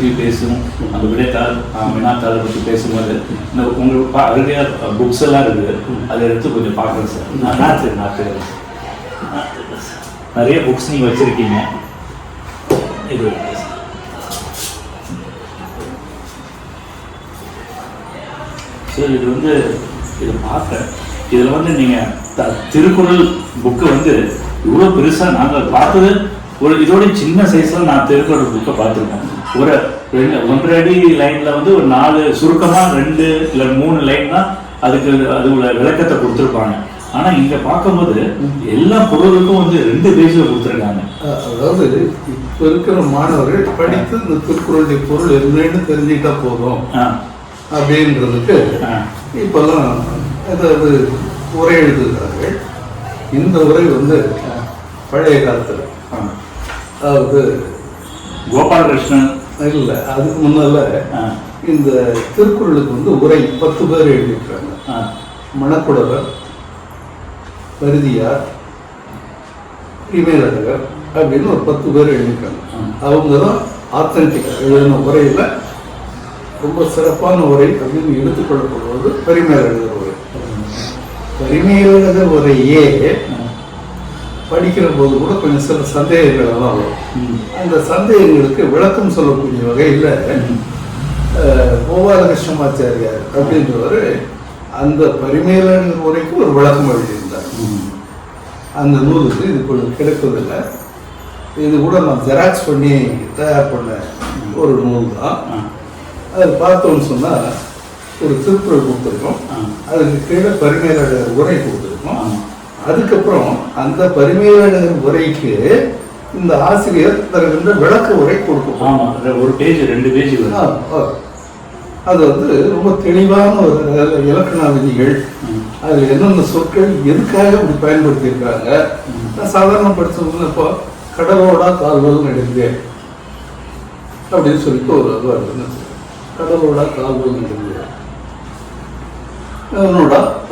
பற்றி பேசும் அந்த விடைத்தாள் ஆஹ், பற்றி பேசும்போது இந்த உங்களுக்கு பா- புக்ஸ் எல்லாம் இருக்குது. அதை எடுத்து கொஞ்சம் பார்க்குறேன் சார் நான் நாட்டு நாட்டு நிறைய புக்ஸ் நீங்கள் வச்சுருக்கீங்க. இது சார். இது வந்து இதை பார்த்தேன் இதில் வந்து நீங்கள் த திருக்குறள் புக்கு வந்து இவ்வளோ பெருசாக நாங்கள் பார்த்தது ஒரு இதோட சின்ன சைஸில் நான் திருக்குறள் புக்கை பார்த்துருக்கேன் ஒரு ரெண்டு ஒன்றரை அடி லைனில் வந்து ஒரு நாலு சுருக்கமாக ரெண்டு இல்லை மூணு லைன் தான் அதுக்கு அது உள்ள விளக்கத்தை கொடுத்துருப்பாங்க. ஆனால் இங்கே பார்க்கும்போது எல்லா பொருளுக்கும் வந்து ரெண்டு பேஜில் கொடுத்துருக்காங்க. அதாவது இப்ப இருக்கிற மாணவர்கள் படித்து இந்த திருக்குறளுடைய பொருள் என்னன்னு தெரிஞ்சுக்கிட்டா போதும். அப்படின்றதுக்கு இப்பெல்லாம் அதாவது உரை எழுதுகிறார்கள் இந்த உரை வந்து பழைய காலத்துல. அதாவது கோபாலகிருஷ்ணன் இல்லை அதுக்கு முன்னால இந்த திருக்குறளுக்கு வந்து உரை பத்து பேர் எழுதியிருக்காங்க ஆ. மணக்குடவர் பருதியார் இமேலழகர் அப்படின்னு ஒரு பத்து பேர் எழுதியிருக்காங்க. அவங்க தான் ஆத்தன்டிக் எழுதின உரையில் ரொம்ப சிறப்பான உரை அப்படின்னு எடுத்துக்கொள்ளப்படுவது பரிமேலழகர் உரை. பரிமேலழகர் உரையே படிக்கிற போது கூட கொஞ்சம் சில சந்தேகங்கள் எல்லாம் வரும். அந்த சந்தேகங்களுக்கு விளக்கம் சொல்லக்கூடிய வகையில் கோபாலகிருஷ்ணமாச்சாரியார் அப்படின்றவர் அந்த பரிமேலழகர் உரைக்கு ஒரு விளக்கம் எழுதியிருந்தார். அந்த நூலுக்கு இது கொஞ்சம் கிடைப்பதில்லை இது கூட நான் ஜெராக்ஸ் பண்ணி தயார் பண்ண ஒரு நூல் தான் அது பார்த்தோம்னு சொன்னால் ஒரு திருக்குறள் கொடுத்துருக்கோம். அதுக்கு கீழே பரிமேலழகர் உரை கொடுத்துருக்கோம். அதுக்கப்புறம் அந்த பரிமேலழகர் உரைக்கு இந்த ஆசிரியர் தருகின்ற விளக்க உரை கொடுக்கும். அது ஒரு பேஜ் ரெண்டு பேஜ் அது வந்து ரொம்ப தெளிவான ஒரு இலக்கண விதிகள் ம். அதில் என்னென்ன சொற்கள் எதுக்காக இப்படி பயன்படுத்தியிருக்காங்க? நான் சாதாரண படிச்சவங்க இப்போ கடலோடா கால்வல் நெடுந்தேன் அப்படின்னு சொல்லிட்டு ஒரு இது வருதுன்னு. கடலோடா கால்வல் நெடுந்தேன்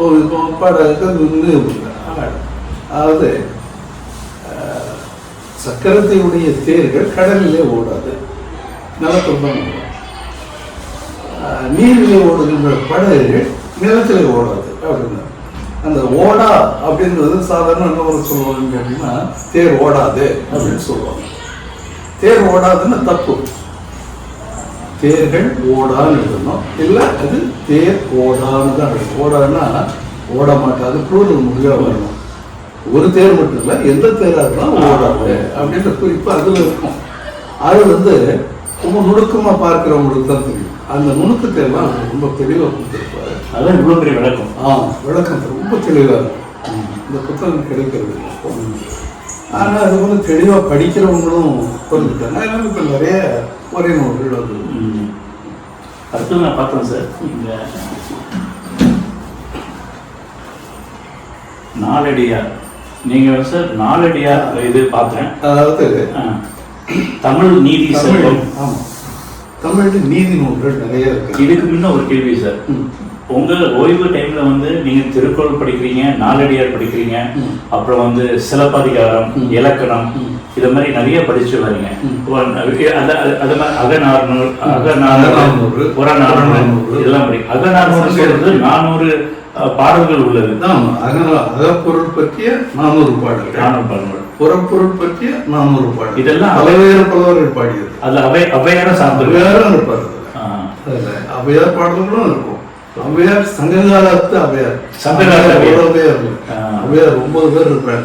ஒரு இப்போ பாடகத்தை நின்று அதாவது சக்கரத்தையுடைய தேர்கள் கடலிலே ஓடாது. நிலத்தில் தான் நீரிலே ஓடுகின்ற படகுகள் நிலத்திலே ஓடாது. அப்படின்னா அந்த ஓடா அப்படின்றது சாதாரண என்ன ஒரு சொல்லுவாங்க அப்படின்னா தேர் ஓடாது அப்படின்னு சொல்லுவாங்க. தேர் ஓடாதுன்னு தப்பு. தேர்கள் ஓடான்னு எழுதணும். இல்லை அது தேர் ஓடான்னு தான் ஓடான்னா ஓட மாட்டாது ப்ளூரல் முடிவாக வரணும். ஒரு தேர் மட்டும் இல்லை எந்த தேராக இருந்தாலும் ஓடாது அப்படின்ற குறிப்பு அதில் இருக்கும். அது வந்து ரொம்ப நுணுக்கமாக பார்க்குறவங்களுக்கு தான் தெரியும். அந்த நுணுக்கத்தை எல்லாம் ரொம்ப தெளிவாக கொடுத்துருப்பாரு. அதான் இவ்வளவு பெரிய விளக்கம். ஆ விளக்கம் ரொம்ப தெளிவாக இருக்கும். இந்த புத்தகம் கிடைக்கிறது. ஆனால் அது வந்து தெளிவாக படிக்கிறவங்களும் புரிஞ்சுட்டாங்க அதனால இப்போ நிறைய ஒரே நூல்கள் வந்து ம். அடுத்தது நான் பார்த்தேன் சார். இந்த நாலடியார். நீங்க சார் நாலடியார் இது பார்த்தேன் அதாவது. தமிழ் நீதி தமிழ் செல்வம். ஆமாம் தமிழில் நீதி நூல்கள் நிறைய இருக்கு. இதுக்கு முன்ன ஒரு கேள்வி சார். ம். உங்க ஓய்வு டைம்ல வந்து நீங்க திருக்குறள் படிக்கிறீங்க நாலடியார் படிக்கிறீங்க. அப்புறம் வந்து சிலப்பதிகாரம். இலக்கணம். இது மாதிரி நிறைய படிச்சு வரீங்க அது- மாதிரி அகநானூறு அகநானூறு, புறநானூறு. இதெல்லாம் படி அகநானூறு சொல்றது நானூறு பாடல்கள் உள்ளது அகப்பொருள் பற்றிய நானூறு பாடல்கள் நானூறு பாடல்கள் புறப்பொருள் பற்றிய நானூறு பாடல்கள் இதெல்லாம் பலவேறு பலவர்கள் பாடியது அது அவை அவையான சார்ந்தது அவையாரும் இருப்பார் அதுல. அவையார் பாடல்களும் இருக்கும் அவையார் சங்ககாலத்து அவையார் சங்ககால. ஆ. அவையார் ஒன்பது பேர் இருப்பாங்க.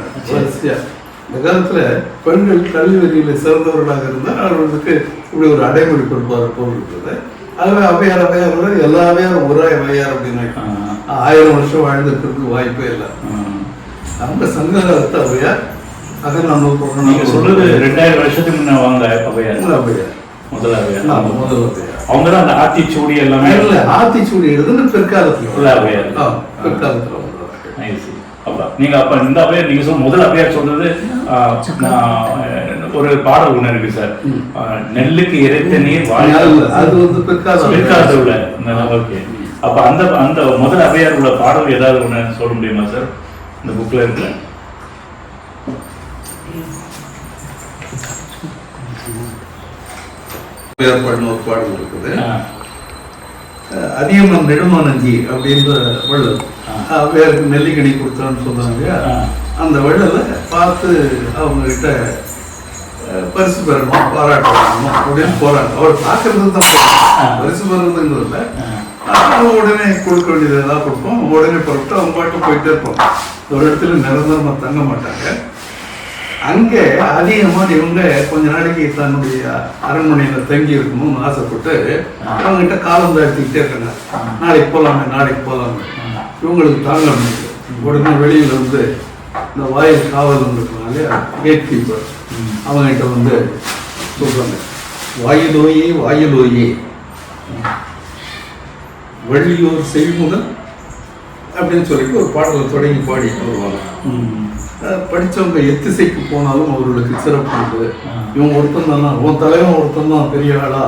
இந்த காலத்துல பெண்கள் கல்வி வரியில சிறந்தவர்களாக இருந்தால் அவர்களுக்கு இப்படி ஒரு அடைமொழி கொடுப்பார் போல் இருக்குது ஆகவே அவையார் அவையார் எல்லா அவையாரும் ஒரே அவையார் அப்படின்னு. ஆயிரம் வருஷம் வாழ்ந்துக்கிறதுக்கு வாய்ப்பே இல்லை. அவங்க சங்ககாலத்து அவையார் அதை நான் நீங்க சொல்றது ரெண்டாயிரம் வருஷத்துக்கு முன்ன வாங்க அவையார் அவையார் முதல் அவையார் ஆமா, முதல் அவையார் அவங்க தான் அந்த ஆத்திச்சூடி எல்லாமே. இல்ல ஆத்திச்சூடி எழுதுன்னு பிற்காலத்துல. ஆ, பிற்காலத்துல. அப்ப நீங்க அப்ப இந்த அவையார் நீங்க சொல்ல முதல் அவையார் சொல்றது ஒரு பாடல் ஒண்ணு இருக்கு சார். நெல்லுக்கு இறைத்த நீர் அது வந்து பிற்காலத்துல. உள்ள ஓகே. அப்ப அந்த அந்த முதல் அவையார் உள்ள பாடல் ஏதாவது ஒண்ணு சொல்ல முடியுமா சார்? இந்த புக்ல இருக்கு ஏற்பாடுன்னு ஒரு பாடல் இருக்குது அதியமான் நெடுமானஞ்சி அப்படின்ற வள்ளல். வேறு நெல்லிக்கனி கொடுத்தான்னு சொன்னாங்க. அந்த வள்ளலை பார்த்து அவங்க கிட்ட அஹ், பரிசு பெறணும் பாராட்டணும் அப்படின்னு போறாங்க அவர் பார்க்கறது தான். பரிசு பெறதுங்கிறதுல ஆ. அவங்க உடனே கொடுக்க வேண்டியது எல்லாம் கொடுப்போம். உடனே புறப்பட்டு அவங்க பாட்டு போயிட்டே இருப்போம் ஒரு இடத்துல நிரந்தரமா தங்க மாட்டாங்க. அங்கே அதிகமாக இவங்க கொஞ்ச நாளைக்கு தன்னுடைய அரண்மனையில தங்கி இருக்கணும்னு ஆசைப்பட்டு அவங்க கிட்ட காலம் தாழ்த்திக்கிட்டே இருக்காங்க. நாளைக்கு போலாமே நாளைக்கு போலாமே. இவங்களுக்கு தாங்க முடியல உடனே வெளியில வந்து இந்த வாயில் காவல் இருக்காங்க கேட் கீப்பர் அவங்க கிட்ட வந்து சொல்றாங்க. வாயிலோயே வாயிலோயே. வள்ளியோர் செய்முதல் அப்படின்னு சொல்லிட்டு ஒரு பாடலை தொடங்கி பாடிட்டு வருவாங்க. படிச்சவங்க எத்திசைக்கு போனாலும் அவர்களுக்கு சிறப்பு. இவன் ஒருத்தன் தானா உன் தலைவன் ஒருத்தன் தான் பெரிய ஆளா?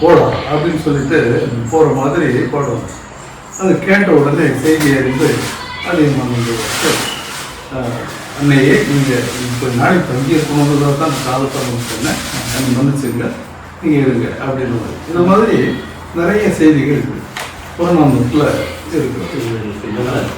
போடா அப்படின்னு சொல்லிட்டு போற மாதிரி பாடுவாங்க அது கேட்ட உடனே செய்தி அறிந்து அதிகமாக வந்து அன்னையே நீங்க இப்போ நாளைக்கு தங்கி இருக்கணுன்றதை தான் காலத்தாலும் சொன்னேன். எனக்கு மன்னிச்சுங்க நீங்க இருங்க அப்படின்னு. இந்த மாதிரி நிறைய செய்திகள் இருக்கு. புறநானூற்றில் இருக்கு. இது- இதெல்லாம்